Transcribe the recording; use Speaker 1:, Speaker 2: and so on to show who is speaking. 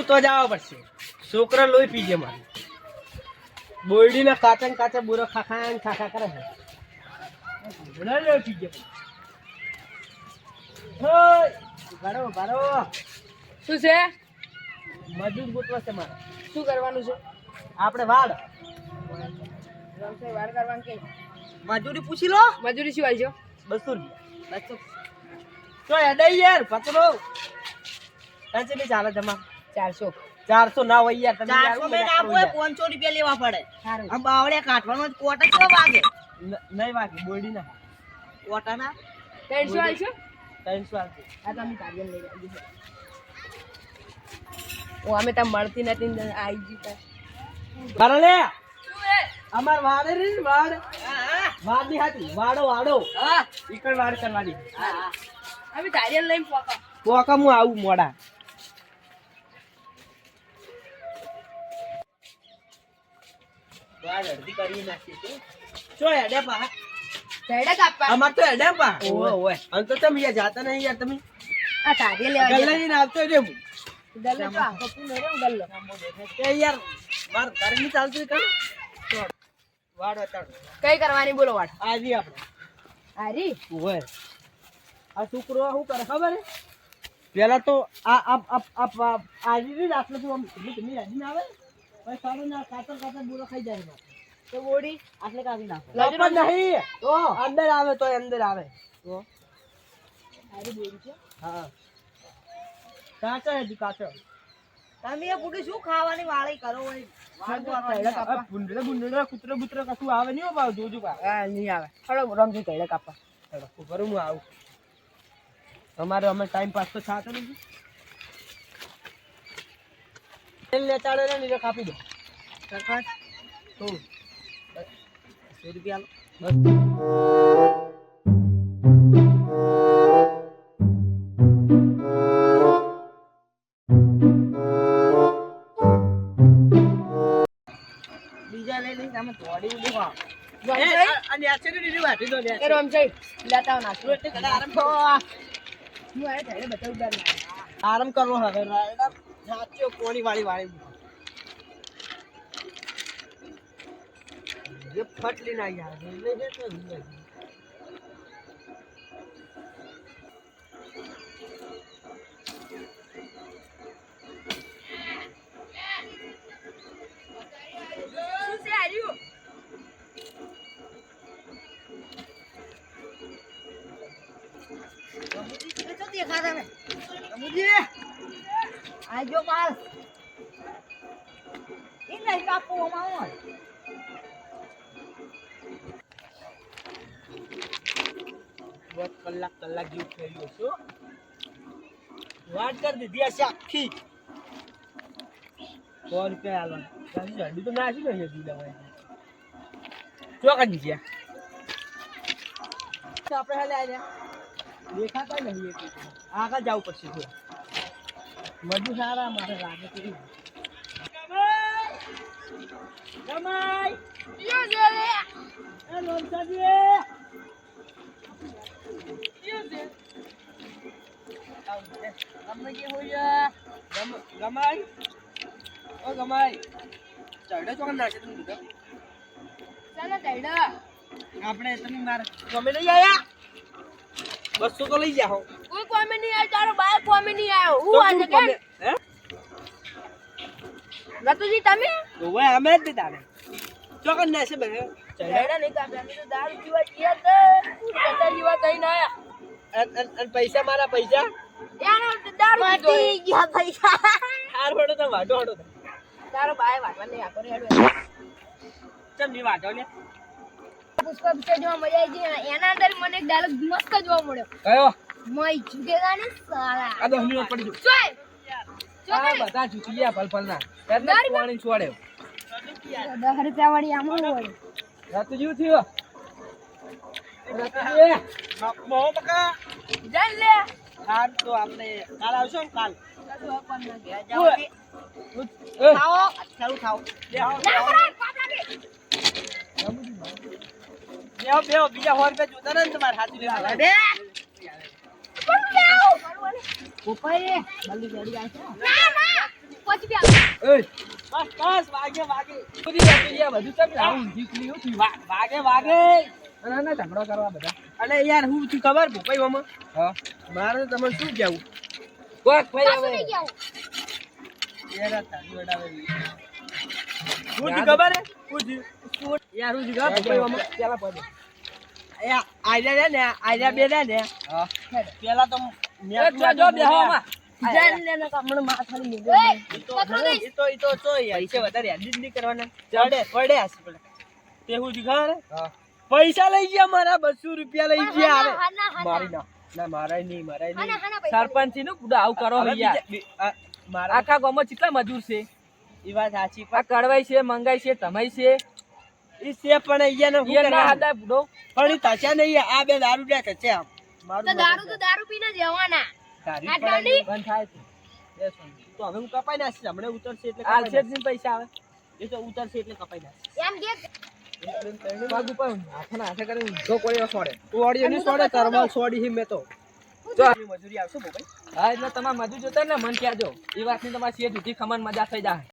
Speaker 1: ગૂંચવા જવા પડશે છોકરા લોહી પીજે મારે. બોરડીના કાચા ને કાચા બુરો ખાખા ખાખા કરે છે. ઘણા લોહી પીજે હોય ભારો ભારો
Speaker 2: શું છે?
Speaker 1: મજૂર ગૂંચવા છે મારે.
Speaker 2: શું કરવાનું છે?
Speaker 1: આપણે વાડ
Speaker 2: રમશે કરવાનું કે?
Speaker 1: મજૂરી પૂછી લો.
Speaker 2: મજૂરી શું આવજો
Speaker 1: બસો રૂપિયા. બસો તો એડાઈ યાર પતરો. બી ચાલે જમા?
Speaker 2: ચારસો.
Speaker 1: ચારસો ના હોય યાર તમે
Speaker 3: ચારસો
Speaker 1: યાર
Speaker 3: બે ના
Speaker 1: કરો
Speaker 3: આપો પાંચસો રૂપિયા લેવા પડે. આમ બાવળે કાઢવાનો જ કોટ કેવો વાગે.
Speaker 1: નહીં વાગે બોડી ના
Speaker 3: કોટાના?
Speaker 2: ત્રણસો આવશો
Speaker 1: ત્રણસો આવશે
Speaker 2: આ તમે કાર્ય લઈ આવજો ઓ અમે ત્યાં મળતી નથી ને આવી શું હે?
Speaker 1: અમાર વાડે રે વાડ.
Speaker 3: હા હા.
Speaker 1: વાડની હાથી વાડો વાડો.
Speaker 3: હા.
Speaker 1: ઈકડ વાડ કરવાની.
Speaker 3: હા હા.
Speaker 2: અમે કાર્ય લઈને પોકા.
Speaker 1: પોકા હું આવું મોડા.
Speaker 3: કરી
Speaker 1: ચો પા અમાર તો એડે પા ઓય ઓય અંત તો તમે યાર જાતા નહીં યાર તમે
Speaker 2: આ કાર્ય લેવા
Speaker 1: ગલ્લે
Speaker 2: ગયા.
Speaker 1: આવતો રે હું
Speaker 2: ગલ્લો તો આખો પૂરો રહ્યો ગલ્લો
Speaker 1: એ યાર મારની ચાલતું કર વાડો ચાડો
Speaker 2: કઈ કરવાની બોલો વાટ
Speaker 1: આજી આપણે
Speaker 2: હારી
Speaker 1: ઓય આ છોકરો શું કરે ખબર હે પેલા તો આ આ આ આ આજી ની આટલે આમ તમે આવે પછી સારું ના કાતર કાતર બુરો ખાઈ જાય મારે
Speaker 2: તો બોડી
Speaker 3: આટલે કાઢી નાખો.
Speaker 1: પણ નહીં. તો? અંદર આવે તો અંદર આવે. તો?
Speaker 2: હારી બોડી છે?
Speaker 1: હા. કાચો હે કાચો.
Speaker 3: તમે એ પૂરી શું ખાવાની વાળી કરો હોય?
Speaker 1: ભૂંડડા ભૂંડડા કૂતરો બુતરો કશું આવે નહીં પાછું જોજો
Speaker 2: હા નહીં આવે. હળો રમજી ધૈડા
Speaker 1: કાપા ઊભા હું આવું. તમારે અમે ટાઈમ પાસ તો થતો નથી. લેચાડે ને નીચે કાપી દો.
Speaker 3: સરપંચ
Speaker 1: તો સો રૂપિયા. બસ.
Speaker 3: બીજા લઈ લઈને તમે દોડી ઉડી અને
Speaker 1: એ,
Speaker 2: રમજાઈ?
Speaker 1: આ- આ વાટી દો,
Speaker 2: એ
Speaker 1: આમ
Speaker 2: રમજાઈ લેતા
Speaker 1: એટલે આરામ કરો.
Speaker 2: હું આ થાય બતાવું
Speaker 1: આરામ કરવો હવે સાચો કોણી વાળી વાળી જે ફટલી ના યાર એટલે જાય તો
Speaker 3: દેખાતા આજો એ નહીં કાપો અમારો
Speaker 1: બસ કલાક કલાક જેવું થઈ ગયું છું વાત કરી દીધી હશે આખી. સો રૂપિયા તારી હડી તો નાસી ગઈ હતી દવાઈ. ચોકડી ગયા આપણે હાલે આવ્યા દેખાતા નહીં. આગળ જવું પડશે થોડું. મજુ સારા મારે લાગે ઈ. જમાઈ! જમાઈ! એ લોમસાજી! ઓ ગમાઈ ચડે ચોકન નાખે તું આપણે તમે માર ગમે નહીં આયા બસો તો લઈ જાઓ
Speaker 2: કોઈ કોમે નહીં આવ્યો તારો બાય કોમે નહીં આવ્યો. હું આજે
Speaker 1: તું
Speaker 2: નતુજી તમે?
Speaker 1: ઓવે અમે જ તારે ચોકન નાખે બે. ચડે
Speaker 2: નહીં કાપ્યા અમે તો દારૂ પીવા ગયા હતા કટા જેવા થઈને આયા.
Speaker 1: અન- પૈસા મારા પૈસા?
Speaker 2: યાર દારૂ પીધો
Speaker 3: ગયા પૈસા.
Speaker 1: હાર વડો તો વાડો વડો
Speaker 2: તારો બાય વાડવા નહીં આખો રેડો
Speaker 1: ચમની વાટો ને?
Speaker 2: પુષ્પ પિક્ચર જોવા મજા આવી ગઈ એના અંદર મને એક ડાયલોગ મસ્ત જોવા મળ્યો.
Speaker 1: કયો?
Speaker 2: મય જુગેલા ને સાલા
Speaker 1: આ દસ મિનિટ પડી જુ
Speaker 2: જોય
Speaker 1: આ બધા જૂતી ગયા પલ પલ ના
Speaker 2: ગાડી
Speaker 1: પાણી છોડે.
Speaker 2: દસ રૂપિયા વાળી આમ હોય?
Speaker 1: રાતું જીવ થયો? મો બકા.
Speaker 2: જઈ લે.
Speaker 1: હાર તો આપણે કાલ આવશો ને કાલ?
Speaker 3: ખાઓ. ચાલુ ખાઓ
Speaker 1: બેહો, બીજા સો રૂપિયા જોતા ને તમારે હાથું લેવા.
Speaker 2: આવો ના
Speaker 1: બસ બસ વાગે વાગે.
Speaker 3: બધી વાગી બધું આવું
Speaker 1: વાગે વાગે
Speaker 3: ના ઝઘડો કરવા બધા.
Speaker 1: અને યાર હું તું ખબર? ભૂપાઈ મામા.
Speaker 3: હા.
Speaker 1: મારે તમે તમને શું કહેવું?
Speaker 3: કોક ભાઈ
Speaker 2: પાછું
Speaker 3: હવે.
Speaker 1: યાર તારી વડાવે શું ખબર હે? શું યાર હું ખબર મામા.
Speaker 3: પેલા પડે
Speaker 1: ને બે ને. પેલા તો
Speaker 3: જો
Speaker 1: પૈસા લઈ ગયા મારા બસો રૂપિયા લઈ ગયા. મારી ના ના મારાય નહીં મારાય નહીં.
Speaker 3: સરપંચનું કુડા આવું કરો આખા ગામમાં કેટલા મજૂર છે.
Speaker 1: એ વાત સાચી
Speaker 3: આ કડવાઈ છે મંગાઈ છે તમાઈ છે.
Speaker 1: ઈ છે પણ અહીંયા ને
Speaker 3: ઈ ના હતા બુડો
Speaker 1: પણ ઈ તાચા નહીં આ બે દારૂ ડ્યા તચ્યા મારું
Speaker 2: તો દારૂ તો દારૂ પીને જવાના
Speaker 1: તારી
Speaker 2: આ
Speaker 3: બંધ થાય છે એ સમજી.
Speaker 1: તો હવે હું કપાઈ નાખીશ. હમણાં ઉતરશે એટલે આ
Speaker 3: છે જ પૈસા આવે
Speaker 1: એ તો ઉતરશે એટલે કપાઈ નાખીશ.
Speaker 2: એમ કે?
Speaker 3: પગ ઉપર હાથે ના હાથે કરીને ઊંધો પડ્યો સોડે.
Speaker 1: સોડી ની સોડે તરવાલ સોડી હી મેં તો. મજૂરી આવશે ભાઈ
Speaker 3: હા એટલે તમારે મજૂર જોતા ને મન કહેજો. એ વાતની તમારી શેઠ ઉઠી ખમણ મજા થઈ જાય.